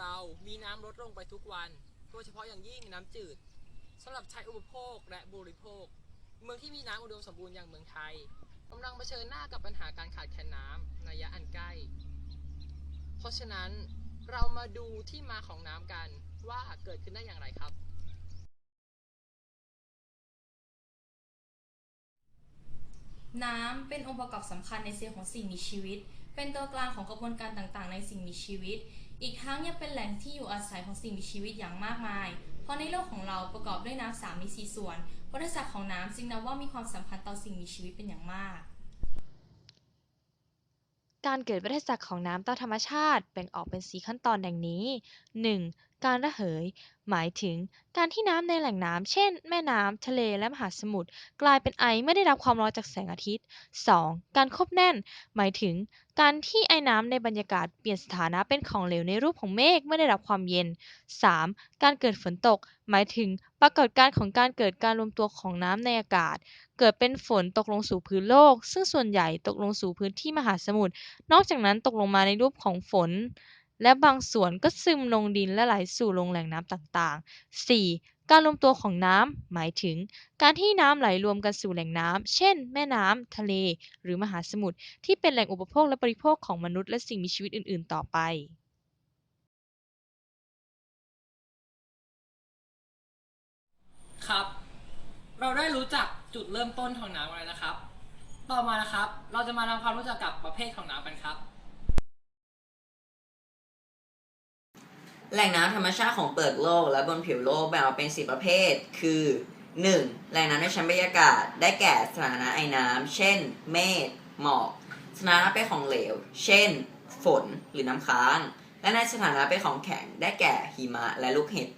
เรามีน้ำลดลงไปทุกวัน โดยเฉพาะอย่างยิ่งน้ำจืดสำหรับใช้อุปโภคและบริโภค เมืองที่มีน้ำอุดมสมบูรณ์อย่างเมืองไทยกำลังเผชิญหน้ากับปัญหาการขาดแคลนน้ำในระยะอันใกล้ เพราะฉะนั้นเรามาดูที่มาของน้ำกันว่าเกิดขึ้นได้อย่างไรครับ น้ำเป็นองค์ประกอบสำคัญในเซลล์ของสิ่งมีชีวิต เป็นตัวกลางของกระบวนการต่างๆ ในสิ่งมีชีวิต อีกทั้งยังเป็นแหล่งที่อยู่อาศัยของสิ่งมีชีวิตอย่างมากมาย เพราะในโลกของเราประกอบด้วยน้ำสามมีสี่ส่วนวัฏจักรของน้ำจึงนับว่ามีความสัมพันธ์ต่อสิ่งมีชีวิตเป็นอย่างมาก การเกิดวัฏจักรของน้ำตามธรรมชาติแบ่งออกเป็น 4 ขั้นตอนดังนี้ 1. การระเหย หมายถึงการที่น้ำในแหล่งน้ำ เช่น แม่น้ำ ทะเล และมหาสมุทร กลายเป็นไอเมื่อได้รับความร้อนจากแสงอาทิตย์ 2. การควบแน่น หมายถึงการที่ไอน้ำในบรรยากาศเปลี่ยนสถานะเป็นของเหลวในรูปของเมฆเมื่อได้รับความเย็น 3. การเกิดฝนตก หมายถึง ปรากฏการณ์ของการเกิดการรวมตัวของน้ำในอากาศ เกิดเป็นฝนตกลงสู่พื้นโลก ซึ่งส่วนใหญ่ตกลงสู่พื้นที่มหาสมุทร นอกจากนั้นตกลงมาในรูปของฝน และบางส่วนก็ซึมลงดินและไหลสู่ลงแหล่งน้ำต่างๆ 4. การรวมตัวของน้ำหมายถึง การที่น้ำไหลรวมกันสู่แหล่งน้ำ เช่น แม่น้ำ ทะเล หรือมหาสมุทร ที่เป็นแหล่งอุปโภคและบริโภคของมนุษย์และสิ่งมีชีวิตอื่น ๆ ต่อไป ราได้รู้จักจุดเริ่มต้นของน้ำกันแล้วนะครับ ต่อมานะครับ เราจะมาทำความรู้จักกับประเภทของน้ำกันครับ แหล่งน้ำธรรมชาติของเปลือกโลกและบนผิวโลกแบ่งออกเป็น4ประเภท คือ 1. แหล่งน้ำในชั้นบรรยากาศ ได้แก่สถานะไอน้ำ เช่น เมฆ หมอก สถานะเป็นของเหลว เช่น ฝน หรือน้ำค้าง และในสถานะเป็นของแข็ง ได้แก่หิมะและลูกเห็บ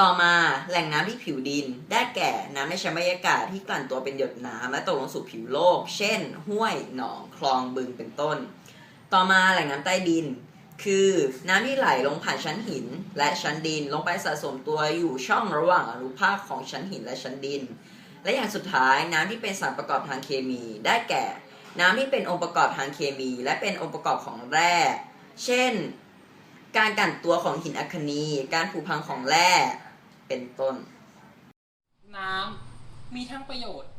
ต่อมาแหล่งน้ำที่ผิวดิน ได้แก่น้ำในชั้นบรรยากาศที่กลั่นตัวเป็นหยดน้ำและตกลงสู่ผิวโลก เช่น ห้วยหนองคลองบึงเป็นต้น ต่อมาแหล่งน้ำใต้ดิน คือน้ำที่ไหลลงผ่านชั้นหิน และชั้นดินลงไปสะสมตัวอยู่ช่องระหว่างอนุภาคของชั้นหินและชั้นดิน และอย่างสุดท้ายน้ำที่เป็นสารประกอบทางเคมี ได้แก่ น้ำที่เป็นองค์ประกอบทางเคมี และเป็นองค์ประกอบของแร่ เช่น การกลั่นตัวของหินอัคนี การผุพังของแร่ เป็นต้น น้ำมีทั้งประโยชน์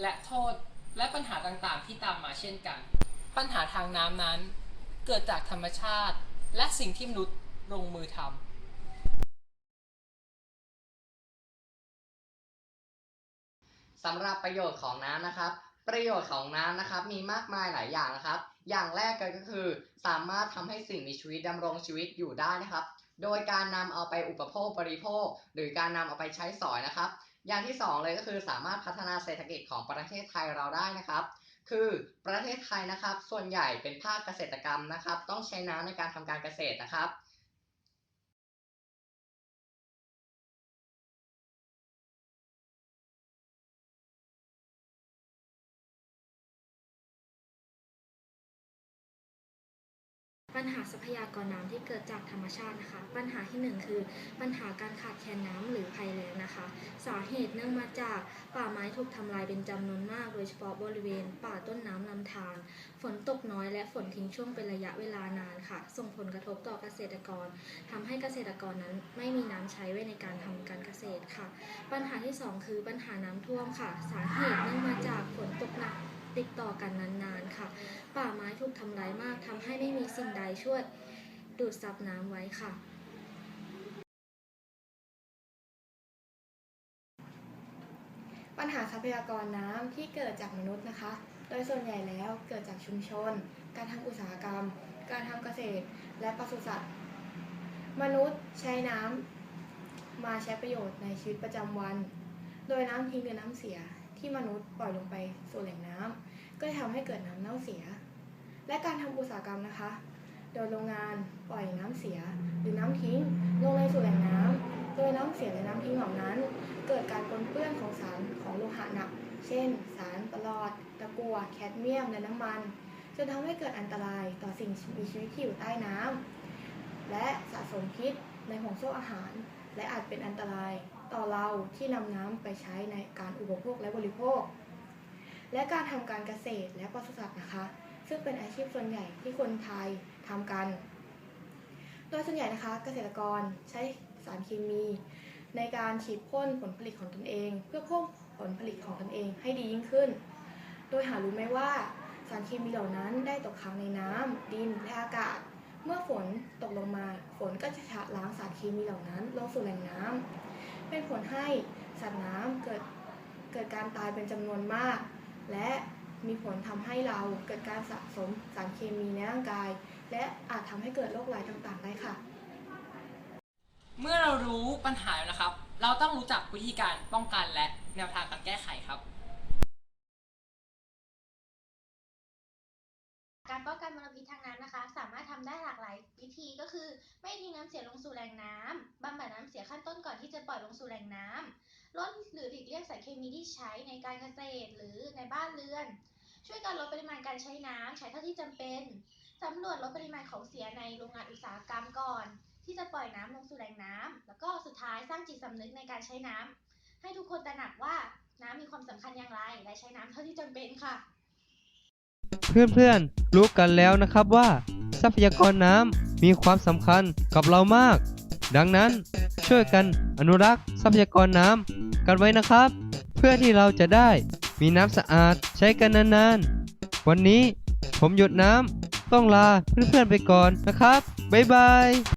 และโทษและปัญหาต่างๆ ที่ตามมาเช่นกัน ปัญหาทางน้ำนั้น เกิดจากธรรมชาติ และสิ่งที่มนุษย์ลงมือทำสำหรับประโยชน์ของน้ำนะครับ ประโยชน์ของน้ำนะครับ มีมากมายหลายอย่างนะครับ อย่างแรกก็คือ สามารถทำให้สิ่งมีชีวิตดำรงชีวิตอยู่ได้นะครับ โดยการนำเอาไปอุปโภคบริโภค หรือการนำเอาไปใช้สอยนะครับ อย่างที่สองเลยก็คือสามารถพัฒนาเศรษฐกิจของประเทศไทยเราได้นะครับ คือประเทศไทยนะครับ ส่วนใหญ่เป็นภาคเกษตรกรรมนะครับ ต้องใช้น้ำในการทำการเกษตรนะครับ ปัญหาทรัพยากรน้ำที่เกิดจากธรรมชาตินะคะ ปัญหาที่หนึ่งคือ ปัญหาการขาดแคลนน้ำหรือภัยแล้งนะคะ สาเหตุเนื่องมาจากป่าไม้ถูกทำลายเป็นจำนวนมาก โดยเฉพาะบริเวณ ป่าต้นน้ำลำธารฝนตกน้อยและฝนทิ้งช่วงเป็นระยะเวลานานค่ะ ส่งผลกระทบต่อเกษตรกรทำให้เกษตรกรนั้นไม่มีน้ำใช้ไว้ในการทำการเกษตรค่ะ ปัญหาที่สองคือปัญหาน้ำท่วมค่ะ สาเหตุเนื่องมาจากฝนตกหนัก ติดต่อกันนานๆค่ะ ป่าไม้ถูกทำลายมากทำให้ไม่มีสิ่งใดช่วยดูดซับน้ำไว้ค่ะปัญหาทรัพยากรน้ำที่เกิดจากมนุษย์นะคะ โดยส่วนใหญ่แล้วเกิดจากชุมชน การทำอุตสาหกรรม การทำเกษตร และปศุสัตว์ มนุษย์ใช้น้ำมาใช้ประโยชน์ในชีวิตประจำวัน โดยน้ำทิ้งหรือน้ำเสียที่มนุษย์ปล่อยลงไปสู่แหล่งน้ำก็จะทำให้เกิดน้ำเน่าเสีย และการทำอุตสาหกรรมนะคะ โดยโรงงานปล่อยน้ำเสียหรือน้ำทิ้งลงในสู่แหล่งน้ำโดยน้ำเสียและน้ำทิ้งเหล่านั้น เกิดการปนเปื้อนของสารของโลหะหนัก เช่น สารปลอด ตะกั่วแคดเมียมและน้ำมันจนทำให้เกิดอันตรายต่อสิ่งมีชีวิตที่อยู่ใต้น้ำและสะสมพิษในห่วงโซ่อาหาร และอาจเป็นอันตราย ต่อเราที่นำน้ำไปใช้ในการอุปโภคและบริโภค และการทำการเกษตรและปศุสัตว์นะคะ ซึ่งเป็นอาชีพส่วนใหญ่ที่คนไทยทำกัน โดยส่วนใหญ่นะคะเกษตรกรใช้สารเคมี ในการฉีดพ่นผลผลิตของตนเอง เพื่อเพิ่มผลผลิตของตนเองให้ดียิ่งขึ้น โดยหารู้ไหมว่าสารเคมีเหล่านั้นได้ตกค้างในน้ำดินและอากาศเมื่อฝนตกลงมา ฝนก็จะชะล้างสารเคมีเหล่านั้นลงสู่แหล่งน้ำ เป็นผลให้สัตว์น้ำเกิดเกิดการตายเป็นจำนวนมาก และมีผลทำให้เราเกิดการสะสมสารเคมีในร่างกาย และอาจทำให้เกิดโรคร้ายต่างๆได้ค่ะ เมื่อเรารู้ปัญหาแล้วนะครับ เราต้องรู้จักวิธีการป้องกันและแนวทางการแก้ไขครับ การป้องกันมลพิษทางน้ำนะคะ สามารถทำได้หลากหลายวิธีก็คือ ไม่ทิ้งน้ำเสียลงสู่แหล่งน้ำบำบัดน้ำเสียขั้นต้นก่อนที่จะปล่อยลงสู่แหล่งน้ำลดหรือหลีกเลี่ยงสารเคมีที่ใช้ในการเกษตรหรือในบ้านเรือน ช่วยกันลดปริมาณการใช้น้ำใช้เท่าที่จำเป็นสำรวจลดปริมาณของเสียในโรงงานอุตสาหกรรมก่อน ที่จะปล่อยน้ำลงสู่แหล่งน้ำแล้วก็สุดท้ายสร้างจิตสำนึกในการใช้น้ำให้ทุกคนตระหนักว่าน้ำมีความสำคัญอย่างไร และใช้น้ำเท่าที่จำเป็นค่ะ เพื่อนๆ รู้กันแล้วนะครับว่า ทรัพยากรน้ำมีความสำคัญกับเรามาก ดังนั้นช่วยกันอนุรักษ์ทรัพยากรน้ำกันไว้นะครับ เพื่อที่เราจะได้มีน้ำสะอาดใช้กันนานๆ วันนี้ผมหยดน้ำต้องลาเพื่อนๆไปก่อนนะครับ บ๊ายบาย